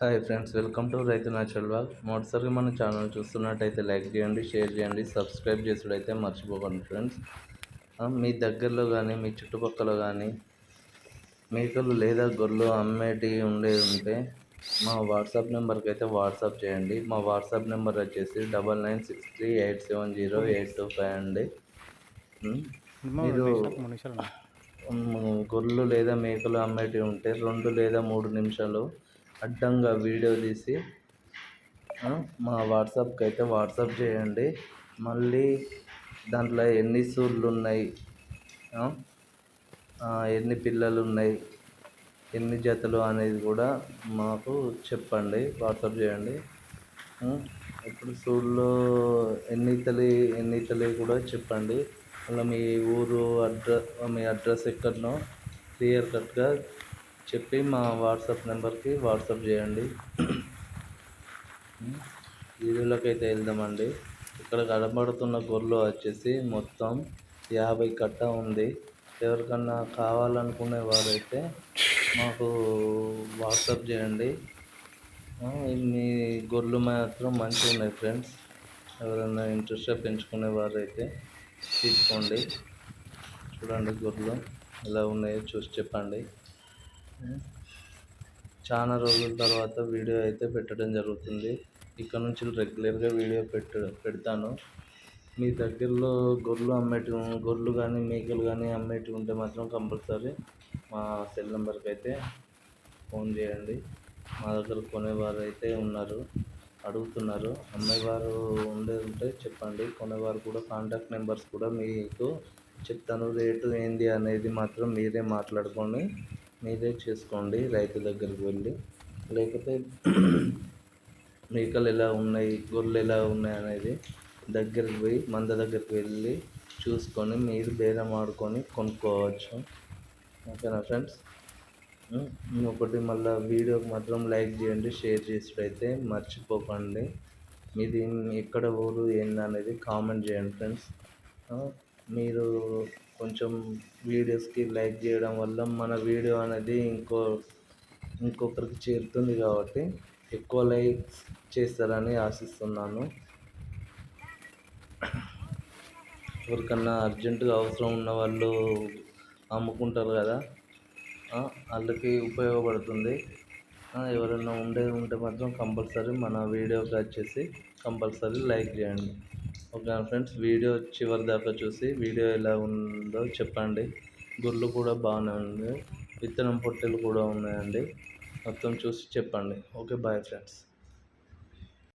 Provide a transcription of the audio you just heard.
Hi friends welcome to Raitu natural walk. మొదటిసారి మన channel చూస్తున్నట్టయితే లైక్ చేయండి షేర్ చేయండి సబ్స్క్రైబ్ చేసుడైతే మర్చిపోకండి ఫ్రెండ్స్. మీ దగ్గరలో కానీ మీ చుట్టుపక్కల కానీ మేకలు లేదా గొర్రెలు అమ్మేటివి ఉండే ఉంటే మా వాట్సాప్ నెంబర్కి అయితే వాట్సాప్ చేయండి. మా వాట్సాప్ నెంబర్ వచ్చేసి double nine six three eight seven zero eight two five అండి. మీరు గొర్రెలు లేదా మేకలు అమ్మేటివి ఉంటే రెండు లేదా మూడు నిమిషాలు అడ్డంగా వీడియో తీసి మా వాట్సాప్కి అయితే వాట్సాప్ చేయండి. మళ్ళీ దాంట్లో ఎన్ని సూళ్ళు ఉన్నాయి ఎన్ని పిల్లలు ఉన్నాయి ఎన్ని జతలు అనేది కూడా మాకు చెప్పండి. వాట్సాప్ చేయండి. ఇప్పుడు సూళ్ళు ఎన్ని తల్లి ఎన్ని తల్లి కూడా చెప్పండి. మళ్ళీ మీ ఊరు అడ్రస్ మీ అడ్రస్ ఎక్కడనో క్లియర్ కట్గా చెప్పి మా వాట్సాప్ నెంబర్కి వాట్సాప్ చేయండి. వీడియోలోకి అయితే వెళ్దామండి. ఇక్కడ కనబడుతున్న గొర్రెలు వచ్చేసి మొత్తం యాభై కట్ట ఉంది. ఎవరికన్నా కావాలనుకునే వారైతే మాకు వాట్సాప్ చేయండి. మీ గొర్రెలు మాత్రం మంచిగా ఉన్నాయి ఫ్రెండ్స్. ఎవరైనా ఇంట్రెస్ట్గా పెంచుకునే వారైతే తీసుకోండి. చూడండి గొర్రెలు ఎలా ఉన్నాయో చూసి చెప్పండి. చాలా రోజుల తర్వాత వీడియో అయితే పెట్టడం జరుగుతుంది. ఇక్కడ నుంచి రెగ్యులర్గా వీడియో పెట్ట పెడతాను. మీ దగ్గరలో గొర్రెలు అమ్మేటి గొర్రెలు కానీ మేకలు కానీ అమ్మేటివి ఉంటే మాత్రం కంపల్సరీ మా సెల్ నెంబర్కి అయితే ఫోన్ చేయండి. మా దగ్గర కొనేవారు అయితే ఉన్నారు అడుగుతున్నారు. అమ్మేవారు ఉండే ఉంటే చెప్పండి. కొనేవారు కూడా కాంటాక్ట్ నెంబర్స్ కూడా మీకు చెప్తాను. రేటు ఏంది అనేది మాత్రం మీరే మాట్లాడుకొని మీరే చేసుకోండి రైతు దగ్గరికి వెళ్ళి. లేకపోతే మేకలు ఎలా ఉన్నాయి గొర్రెలు ఎలా ఉన్నాయి అనేది దగ్గరికి పోయి మంద దగ్గరికి వెళ్ళి చూసుకొని మీరు బేరం ఆడుకొని కొనుక్కోవచ్చు. ఓకేనా ఫ్రెండ్స్? ఇంకొకటి మళ్ళీ వీడియోకి మాత్రం లైక్ చేయండి షేర్ చేసినట్టయితే మర్చిపోకండి. మీది ఎక్కడ ఊరు ఏంది అనేది కామెంట్ చేయండి ఫ్రెండ్స్. మీరు కొంచెం వీడియోస్కి లైక్ చేయడం వల్ల మన వీడియో అనేది ఇంకో ఇంకొకరికి చేరుతుంది కాబట్టి ఎక్కువ లైక్స్ చేస్తారని ఆశిస్తున్నాను. ఎవరికన్నా అర్జెంటుగా అవసరం ఉన్న వాళ్ళు అమ్ముకుంటారు కదా వాళ్ళకి ఉపయోగపడుతుంది. ఎవరైనా ఉండే ఉంటే మాత్రం కంపల్సరీ మన వీడియోకి వచ్చేసి కంపల్సరీ లైక్ చేయండి. ఓకే ఫ్రెండ్స్ వీడియో చివరి దాకా చూసి వీడియో ఎలా ఉందో చెప్పండి. గుర్లు కూడా బాగానే ఉంది విత్తనం పొట్టెలు కూడా ఉన్నాయండి. మొత్తం చూసి చెప్పండి. Okay bye friends.